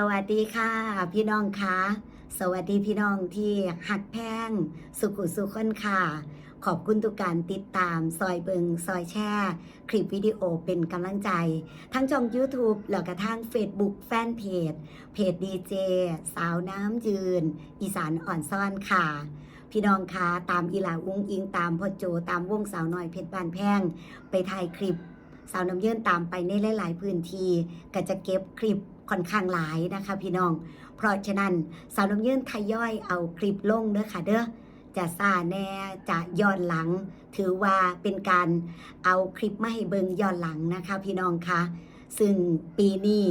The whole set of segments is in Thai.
สวัสดีค่ะ พี่น้องคะสวัสดีพี่น้องที่หักแพงสุขุสุขคนค่ะ ขอบคุณทุกการติดตามซอยเบิงซอยแช่ คลิปวิดีโอเป็นกำลังใจ ทั้งช่อง YouTube แล้วก็ทาง Facebook แฟนเพจ เพจดีเจสาวน้ำยืน อีสานอ่อนซ่อนค่ะพี่น้องคะตามอีหลาอุ้งอิงตามพ่อโจตามวงสาวน้อยเพชรบานแพง ไปถ่ายคลิป สาวน้ำเยื่นตามไปในหลาย ๆ พื้นที่ก็จะเก็บคลิป ค่อนข้างหลายนะคะ พี่น้อง เพราะฉะนั้นสาวน้ำยื่นทยอยเอาคลิปลงเด้อค่ะเด้อจะซาแน่จะย้อนหลัง ถือว่าเป็นการเอาคลิปมาให้เบิงย้อนหลังนะคะ พี่น้องคะ ซึ่งปีนี้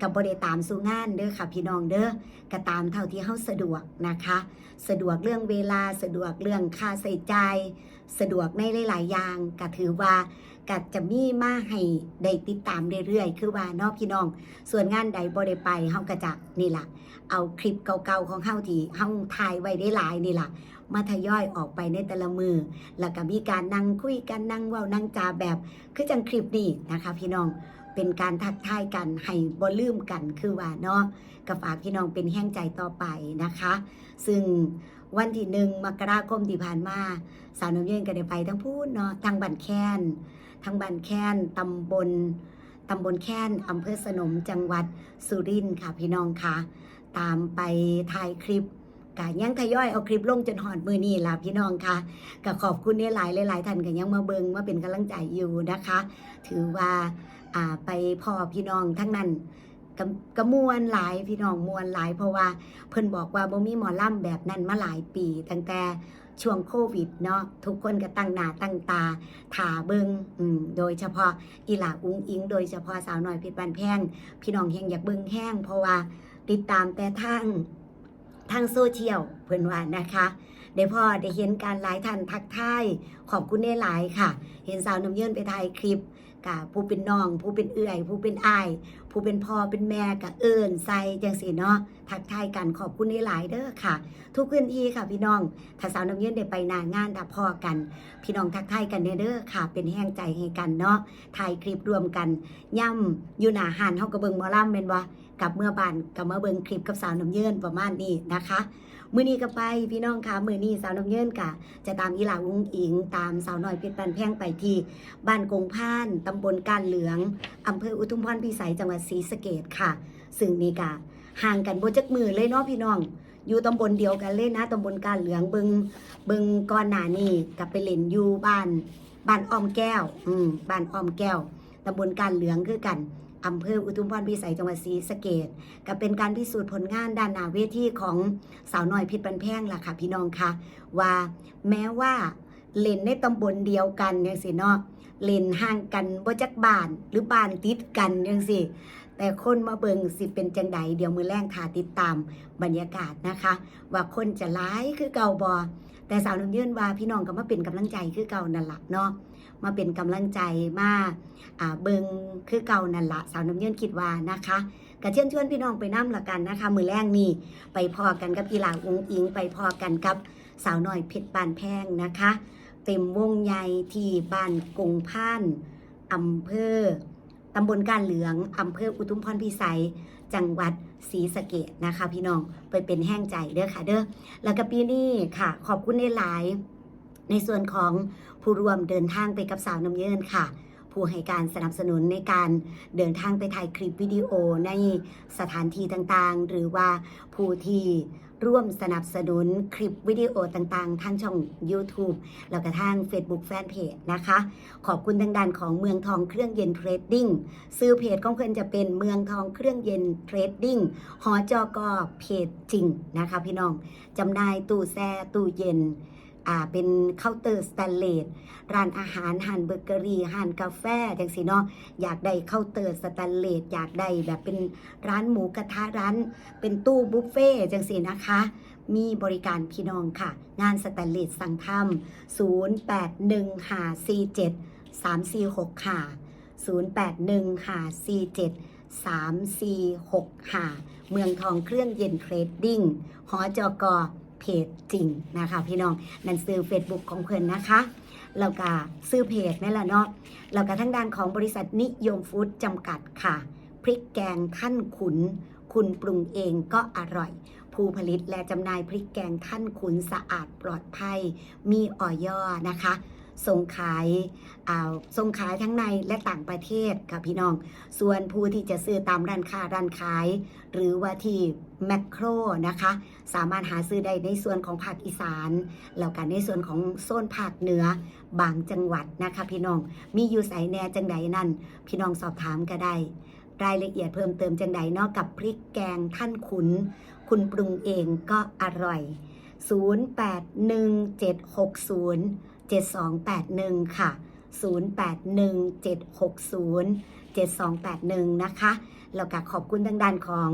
กับบริตามสู่งานเด้อค่ะพี่น้องเด้อก็ตามเท่าที่เฮาสะดวกนะคะ สะดวกเรื่องเวลาสะดวกเรื่องค่าใช้จ่ายสะดวกในหลาย ๆ อย่างก็ถือว่าก็จะมีมาให้ได้ติดตามเรื่อย ๆ คือว่าเนอกพี่น้อง ส่วนงานใดบ่ได้ไปเฮาก็จะนี่ล่ะ เอาคลิปเก่าๆของเฮาที่เฮาถ่ายไว้ได้หลายนี่ล่ะมาทยอยออกไปในแต่ละมือ แล้วก็มีการนั่งคุยกันนั่งเว้านั่งจาแบบ คือจังคลิปนี้นะคะ พี่น้อง เป็นการทักทายกันให้บ่ลืมกันคือว่าเนาะก็ฝากพี่น้องเป็นแห้งใจต่อไปนะคะ ซึ่งวันที่หนึ่งมกราคมที่ผ่านมาสาวน้ำเย็นก็ได้ไปทั้งพูดเนาะทางบันแค้นทั้งบ้านแค้นตำบลตำบลแค้นอำเภอสนมจังหวัดสุรินทร์ค่ะพี่น้องค่ะ ตามไปถ่ายคลิป กะยังทยอยเอาคลิปลงจนหอดมือนี่ล่ะพี่น้องค่ะก็ขอบคุณหลายหลายท่านก็ยังมาเบิงมาเป็นกำลังใจอยู่นะคะ ถือว่าอ่าไปพอพี่น้องทั้งนั้นกกะมวนหลายพี่น้องมวนหลาย เพราะว่าเพิ่นบอกว่าบ่มีหมอล่ำแบบนั้นมาหลายปี ตั้งแต่ช่วงโควิดเนาะทุกคนก็ตั้งหน้าตั้งตาถาเบิงอืมโดยเฉพาะอีหลาอุ้งอิง โดยเฉพาะสาวน้อยเพชรบานแพงพี่น้องเฮงอยากเบิงแห้งเพราะว่าติดตามแต่ทาง ทางโซเชียลเพื่อนว่านะคะได้พอได้เห็นการหลายท่านทักทายขอบคุณได้หลายค่ะ เห็นสาวน้ำเยื่นไปถ่ายคลิปกับผู้เป็นน้อง ผู้เป็นเอื่อย ผู้เป็นอาย ผู้เป็นพ่อเป็นแม่กับเอิญใส่จังสีเนาะทักทายกันขอบคุณได้หลายเด้อค่ะ ทุกพื้นที่ค่ะพี่น้องถ้าสาวน้ำเยื่นได้ไปนางานดับพอกัน พี่น้องทักทายกันเด้อค่ะ เป็นแห้งใจให้กันเนาะถ่ายคลิปรวมกันย่ำอยู่หนาหานเฮากระเบิงมอลำเป็นว่า กับเมื่อบานกับเมาเบิงคลิปกับสาวน้ำเยินประมาณนี้นะคะมือนี้ก็ไปพี่น้องคะมือนี้สาวน้ำเยินกะ จะตามอีหลาอุ้งอิง ตามสาวน้อยเพชรปันแพงไปที่บ้านกงพานตำบลการเหลืองอำเภออุทุมพรพิสัยจังหวัดศรีสะเกดค่ะ ซึ่งนี่กะห่างกันโบจักมือเลยเนาะพี่น้อง อยู่ตำบลเดียวกันเลยนะตำบลการเหลืองเบิงเบิงก่อนหน้านี้กับไปเล่นอยู่บ้านบ้านอ้อมแก้ว อืมบ้านอ้อมแก้วตำบลการเหลืองคือกัน อำเภออุทุมพรพิสัยจังหวัดศรีสะเกดก็เป็นการพิสูจน์ผลงานด้านหน้าเวทีของสาวน้อยพชรบันแพงล่ะค่ะพี่น้องคะว่าแม้ว่าเล่นในตำบลเดียวกันอย่างสิเนาะเล่นห่างกันบ่จักบ้านหรือบ้านติดกันอย่างสิแต่คนมาเบิงสิเป็นจังใดเดี๋ยวมือแรงทาติดตามบรรยากาศนะคะ ว่าคนจะร้ายคือเก่าบอ แต่สาวน้ำยื่นว่าพี่น้องก็มาเป็นกำลังใจคือเก่านั่นละเนาะมาเป็นกำลังใจมาอ่าเบิงคือเก่านั่นละสาวน้ำยื่นคิดว่านะคะก็เชิญชวนพี่น้องไปน้ำละกันนะคะ มือแรงนี่ไปพอกันกับอีหลาองอิง ไปพอกันกับสาวน้อยเพชรปานแพงนะคะ เต็มวงใหญ่ที่บ้านกงพานอำเภอตำบลการเหลืองอำเภออุทุมพรพิสัย จังหวัดศรีสะเกดนะคะ พี่น้องไปเป็นแห้งใจเด้อค่ะ เด้อแล้วก็ปีนี้ค่ะ ขอบคุณในหลาย ในส่วนของผู้รวมเดินทางไปกับสาวน้ำเยินค่ะ ผู้ให้การสนับสนุนในการเดินทางไปถ่ายคลิปวิดีโอในสถานที่ต่างๆ หรือว่าผู้ที่ร่วมสนับสนุนคลิปวิดีโอต่างๆ ทางช่อง YouTube แล้วก็ทาง Facebook Fanpage นะคะ ขอบคุณทางด้านของเมืองทองเครื่องเย็นเทรดดิ้งซื้อเพจของเพื่อนจะเป็นเมืองทองเครื่องเย็นเทรดดิ้งหอจอกอเพจจริงนะคะพี่น้องจำหน่ายตู้แช่ตู้เย็น อ่าเป็นเคาน์เตอร์สแตนเลสร้านอาหารหันเบเกอรี่หันกาแฟจังสิเนาะอยากได้เคาน์เตอร์สแตนเลสอยากได้แบบเป็นร้านหมูกระทะร้านเป็นตู้บุฟเฟ่จังสินะคะ มีบริการพี่น้องค่ะ งานสแตนเลสสั่งทำ0 8 1 5 4 7 3 4 6ค่ะ081ค่ะ47 3465 เมืองทองเครื่องเย็นเทรดดิ้งหอจอกอ เพจจริงนะคะ พี่น้องนั่นซื้อ Facebook ของเพิ่นนะคะแล้วก็ซื้อเพจนี่แหละเนาะแล้วก็ทั้งด้านของบริษัทนิยมฟู้ดจำกัดค่ะพริกแกงท่านขุน คุณปรุงเองก็อร่อย ผู้ผลิตและจำหน่ายพริกแกงท่านขุนสะอาดปลอดภัย มีออยอนะคะ ส่งขายอ่าส่งขายทั้งในและต่างประเทศค่ะพี่น้อง ส่วนผู้ที่จะซื้อตามร้านค้าร้านขาย หรือว่าที่แมคโครนะคะ สามารถหาซื้อได้ในส่วนของภาคอีสานแล้วกันในส่วนของโซนภาคเหนือบางจังหวัดนะคะ พี่น้องมีอยู่ใสแน่จังใดนั่น พี่น้องสอบถามก็ได้ รายละเอียดเพิ่มเติมจังใดนอกกับพริกแกงท่านขุน คุณปรุงเองก็อร่อย 7281 ค่ะ 0817607281 นะคะ แล้วก็ขอบคุณทางด้านของ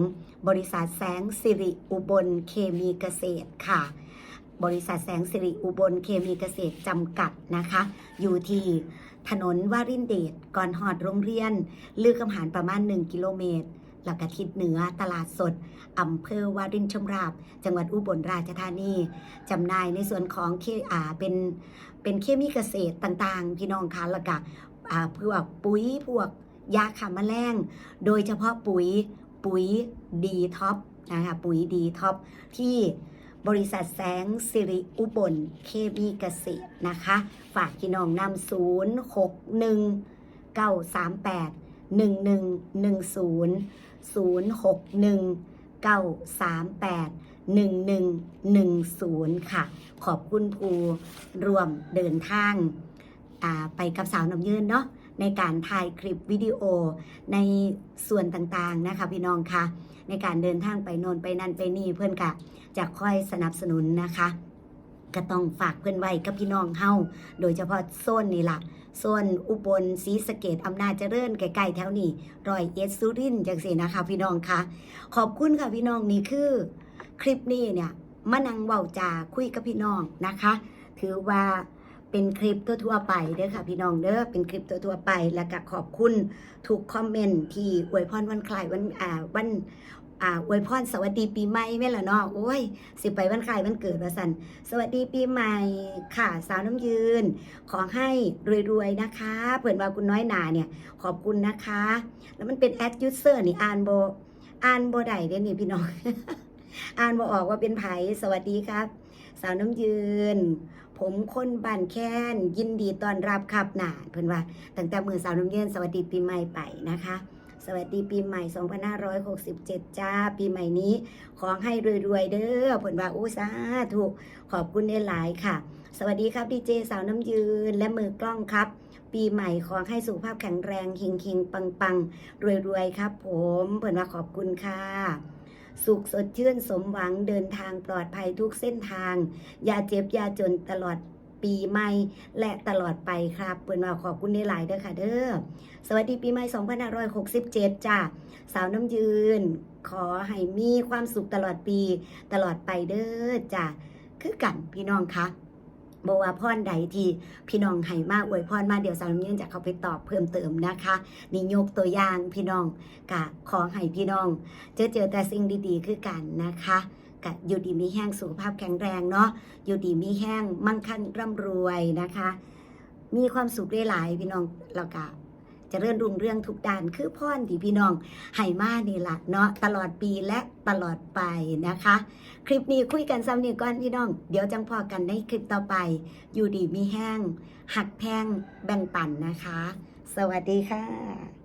บริษัทแสงสิริอุบลเคมีเกษตรค่ะ บริษัทแสงสิริอุบลเคมีเกษตรจำกัดนะคะ อยู่ที่ถนนวารินเดชก่อนหอดโรงเรียน ลือกำหารประมาณ 1 กิโลเมตร หลักทิศเหนือตลาดสดอำเภอวารินชำราบ จังหวัดอุบลราชธานีจำหน่ายในส่วนของเคอาเป็นเป็นเคมีเกษตรต่างๆ พี่น้องคะแล้วก็อ่าพวกปุ๋ยพวกยาฆ่าแมลงโดยเฉพาะปุ๋ยปุ๋ยดีท็อปนะคะปุ๋ยดีท็อปที่บริษัทแสงสิริอุบลเคมีเกษตรนะคะ ฝากพี่น้องนำศูนย์หกหนึ่งเก้าสามแปดหนึ่งหนึ่งหนึ่งศูนย์ ศูนย์หกหนึ่งเก้าสามแปดหนึ่งหนึ่งหนึ่งศูนย์ค่ะ ขอบคุณผู้รวมเดินทางไปกับสาวน้ำยืนเนาะในการถ่ายคลิปวิดีโอในส่วนต่างๆนะคะพี่น้องคะในการเดินทางไปโนนไปนั่นไปนี่เพื่อนกะจะค่อยสนับสนุนนะคะ ก็ต้องฝากเพื่อนไว้กับพี่น้องเฮาโดยเฉพาะโซนนี่ล่ะโซนอุบลศรีสะเกดอำนาจเจริญใกล้ๆแถวนี้รอยเอสสุรินจังสีนะคะพี่น้องคะขอบคุณค่ะพี่น้องนี่คือ คลิปนี้เนี่ยมานั่งเว้าจาคุยกับพี่น้องนะคะ ถือว่าเป็นคลิปทั่วๆไปเด้อค่ะพี่น้องเด้อเป็นคลิปทั่วๆไป แล้วก็ขอบคุณทุกคอมเมนต์ที่อวยพรวันคล้ายวันอ่าวัน อ่าอวยพรสวัสดีปีใหม่แม่ละเนาะโอ้ย สิไปวันคล้ายวันเกิดว่าสันสวัสดีปีใหม่ค่ะ สาวน้ำยืน ขอให้รวยๆนะคะ เผื่อว่าคุณน้อยหนาเนี่ย ขอบคุณนะคะ แล้วมันเป็นแอดยูเซอร์นี่อ่านโบอ่านโบได้เด้นี่พี่น้อง อ่านโบออกว่าเป็นไผสวัสดีครับ สาวน้ำยืน ผมคนบ้านแค้นยินดีต้อนรับครับหนาเพิ่นว่าตั้งแต่มือสาวน้ำยืนสวัสดีปีใหม่ไปนะคะ สวัสดีปีใหม่ 2567 จ้า ปีใหม่นี้ ขอให้รวยๆ เด้อผลว่าอุสาถูกขอบคุณหลายค่ะ สวัสดีครับดีเจสาวน้ำยืนและมือกล้องครับ ปีใหม่ขอให้สุขภาพแข็งแรงหิงหิงปังปังๆ รวยๆ ครับผมเพิ่นว่าขอบคุณค่ะสุขสดชื่นสมหวังเดินทางปลอดภัยทุกเส้นทาง อย่าเจ็บอย่าจนตลอด ปีใหม่และตลอดไปครับเพิ่นว่าขอบคุณในหลายเด้อค่ะเด้อสวัสดีปีใหม่2567จ้าสาวน้ำยืน ขอให้มีความสุขตลอดปีตลอดไปเด้อจ้าคือกันพี่น้องคะบว่าพรใดที่พี่น้องให้มาอวยพรมาเดี๋ยวสาวน้ำยืนจะเข้าไปตอบเพิ่มเติมนะคะนี่ยกตัวอย่างพี่น้องกะขอให้พี่น้อง เจอเจอแต่สิ่งดีๆ คือกันนะคะ กะอยู่ดีมีแห้งสุขภาพแข็งแรงเนาะอยู่ดีมีแห้งมั่งคั่งร่ำรวยนะคะ มีความสุขได้หลายพี่น้องแล้วก็เจะเริ่รุ่งเรื่องทุกด้านคือพ่อนที่พี่น้องให้มานี่ละเนาะตลอดปีและตลอดไปนะคะ คลิปนี้คุยกันซ้ำนี่ก่อนพี่น้อง เดี๋ยวจังพอกันในคลิปต่อไป อยู่ดีมีแห้ง หักแพงแบ่งปันนะคะ สวัสดีค่ะ